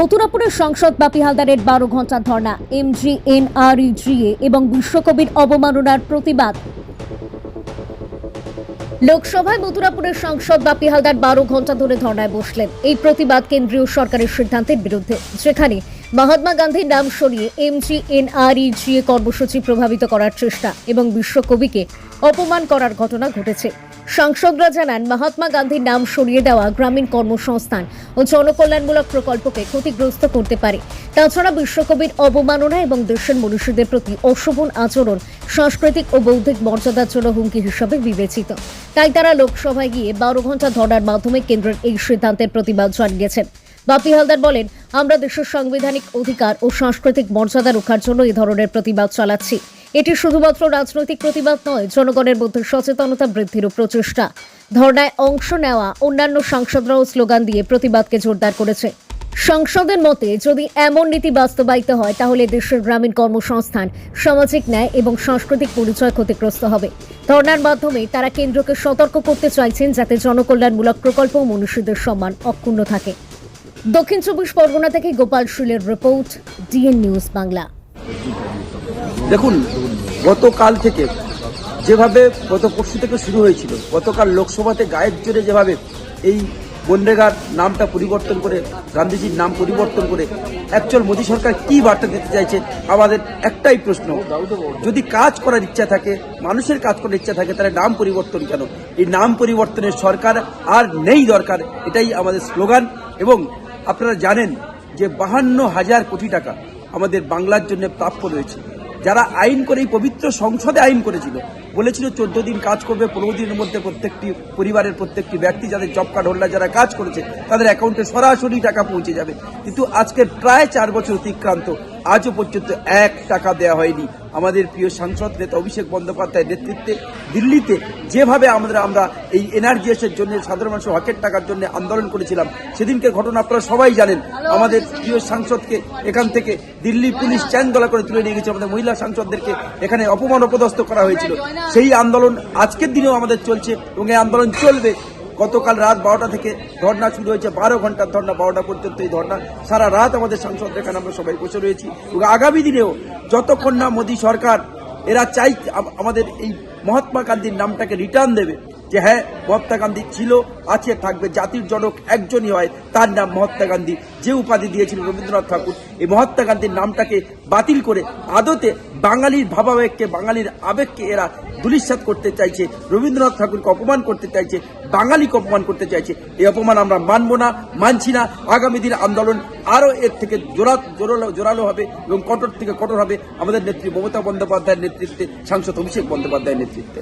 মথুরাপুরের সংসদ বাপি হালদারের বারো ঘণ্টা ধর্ণা এমজিএনআরইজিএ এবং বিশ্বকবির অবমাননার প্রতিবাদ। লোকসভায় মথুরাপুরের সাংসদ বাপি হালদার বারো ঘণ্টা ধরে ধর্নায় বসলেন। এই প্রতিবাদ কেন্দ্রীয় সরকারের সিদ্ধান্তের বিরুদ্ধে। যেখানে মহাত্মা গান্ধীর নাম সরিয়ে এমজি এনআরইজিএ কর্মসূচি প্রভাবিত করার চেষ্টা এবং বিশ্বকবিকে অপমান করার ঘটনা ঘটেছে। সাংসদরা জানান, মহাত্মা গান্ধীর নাম সরিয়ে দেওয়া গ্রামীণ কর্মসংস্থান ও জনকল্যাণমূলক প্রকল্পকে ক্ষতিগ্রস্ত করতে পারে। তাছাড়া বিশ্বকবির অবমাননা এবং দেশের মনীষীদের প্রতি অশোভন আচরণ সাংস্কৃতিক ও বৌদ্ধিক মর্যাদার জন্য হুমকি হিসাবে বিবেচিত। তাই তারা লোকসভায় গিয়ে বারো ঘণ্টা ধর্নার মাধ্যমে কেন্দ্রের এই সিদ্ধান্তের প্রতিবাদ জানিয়েছেন। বাপি হালদার বলেন, আমরা দেশের সাংবিধানিক অধিকার ও সাংস্কৃতিক মর্যাদা রক্ষার জন্য এই ধরনের প্রতিবাদ চালাচ্ছি। এটি শুধুমাত্র রাজনৈতিক প্রতিবাদ নয়, জনগণের মধ্যে সচেতনতা বৃদ্ধিরও প্রচেষ্টা। ধর্নায় অংশ নেওয়া অন্যান্য সাংসদরাও স্লোগান দিয়ে প্রতিবাদকে জোরদার করেছে। সংসদের মতে, যদি এমন নীতি বাস্তবায়িত হয়, তাহলে দেশের গ্রামীণ কর্মসংস্থান, সামাজিক ন্যায় এবং সাংস্কৃতিক পরিচয় ক্ষতিগ্রস্ত হবে। ধর্নার মাধ্যমে তারা কেন্দ্রকে সতর্ক করতে চাইছেন, যাতে জনকল্যাণমূলক প্রকল্প মনুষ্যদের সম্মান অক্ষুণ্ণ থাকে। দক্ষিণ চব্বিশ পরগনা থেকে গোপাল শীলের রিপোর্ট, ডিএন নিউজ বাংলা। দেখুন, গতকাল থেকে যেভাবে গত পরশু থেকে শুরু হয়েছিল, গতকাল লোকসভাতে গায়ের জোরে যেভাবে এই বন্দেগার নামটা পরিবর্তন করে, গান্ধীজির নাম পরিবর্তন করে অ্যাকচুয়াল মোদী সরকার কি বার্তা দিতে চাইছে? আমাদের একটাই প্রশ্ন। যদি কাজ করার ইচ্ছা থাকে, মানুষের কাজ করার ইচ্ছা থাকে, তাহলে নাম পরিবর্তন কেন? এই নাম পরিবর্তনের সরকার আর নেই দরকার, এটাই আমাদের স্লোগান। এবং আপনারা জানেন যে বাহান্ন হাজার কোটি টাকা আমাদের বাংলার জন্য প্রাপ্য রয়েছে। যারা আইন করে, এই পবিত্র সংসদে আইন করেছিল, বলেছিল চোদ্দ দিন কাজ করবে, পনেরো দিনের মধ্যে প্রত্যেকটি পরিবারের প্রত্যেকটি ব্যক্তি, যাদের জব কার্ড হোল্ডার যারা কাজ করেছে, তাদের অ্যাকাউন্টে সরাসরি টাকা পৌঁছে যাবে। কিন্তু আজকে প্রায় চার বছর অতিক্রান্ত। আজও পর্যন্ত এক টাকা দেওয়া হয়নি। আমাদের প্রিয় সাংসদ নেতা অভিষেক বন্দ্যোপাধ্যায়ের নেতৃত্বে দিল্লিতে যেভাবে আমরা আমরা এই এনআরজিএসের জন্য, সাধারণ মানুষের হকের টাকার জন্য আন্দোলন করেছিলাম সেদিনকের ঘটনা আপনারা সবাই জানেন। আমাদের প্রিয় সাংসদকে এখান থেকে দিল্লি পুলিশ চ্যান দলা করে তুলে নিয়ে গেছে। আমাদের মহিলা সাংসদদেরকে এখানে অপমান, অপদস্থ করা হয়েছিল। সেই আন্দোলন আজকের দিনেও আমাদের চলছে এবং এই আন্দোলন চলবে। গতকাল রাত বারোটা থেকে ধর্না শুরু হয়েছে। বারো ঘণ্টার ধর্না বারোটা পর্যন্ত এই ধর্না সারা রাত আমাদের সাংসদ এখানে আমরা সবাই বসে রয়েছি। এবং আগামী দিনেও যতক্ষণ না মোদী সরকার, এরা চাই আমাদের এই মহাত্মা গান্ধীর নামটাকে রিটার্ন দেবে যে হ্যাঁ মহাত্মা গান্ধী ছিল, আছে, থাকবে, জাতির জনক একজনই হয়, তার নাম মহাত্মা গান্ধী। যে উপাধি দিয়েছিলেন রবীন্দ্রনাথ ঠাকুর, এই মহাত্মা গান্ধীর নামটাকে বাতিল করে আদতে বাঙালির ভাবাবেগকে, বাঙালির আবেগকে এরা দুলিশ্বাত করতে চাইছে। রবীন্দ্রনাথ ঠাকুরকে অপমান করতে চাইছে, বাঙালিকে অপমান করতে চাইছে। এই অপমান আমরা মানব না, মানছি না। আগামী দিন আন্দোলন আরও এর থেকে জোরা জোরালো জোরালো হবে এবং কঠোর থেকে কঠোর হবে আমাদের নেত্রী মমতা বন্দ্যোপাধ্যায়ের নেতৃত্বে সাংসদ অভিষেক বন্দ্যোপাধ্যায়ের নেতৃত্বে।